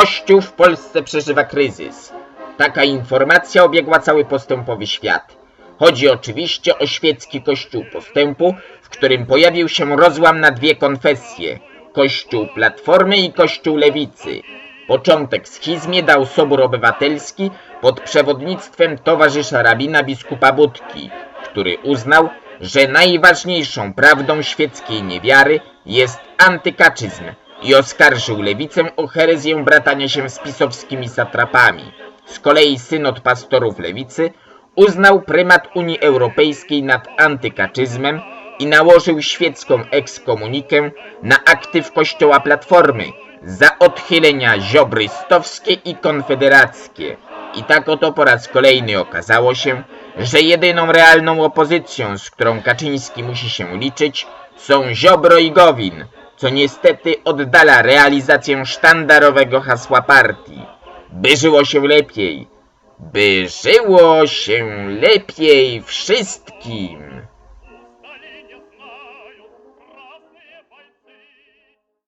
Kościół w Polsce przeżywa kryzys. Taka informacja obiegła cały postępowy świat. Chodzi oczywiście o świecki Kościół Postępu, w którym pojawił się rozłam na dwie konfesje Kościół Platformy i Kościół Lewicy. Początek schizmie dał Sobór Obywatelski pod przewodnictwem towarzysza rabina biskupa Budki, który uznał, że najważniejszą prawdą świeckiej niewiary jest antykaczyzm i oskarżył lewicę o herezję bratania się z pisowskimi satrapami. Z kolei synod pastorów lewicy uznał prymat Unii Europejskiej nad antykaczyzmem i nałożył świecką ekskomunikę na aktyw Kościoła Platformy za odchylenia ziobrystowskie i konfederackie. I tak oto po raz kolejny okazało się, że jedyną realną opozycją, z którą Kaczyński musi się liczyć, są Ziobro i Gowin, co niestety oddala realizację sztandarowego hasła partii. By żyło się lepiej. By żyło się lepiej wszystkim.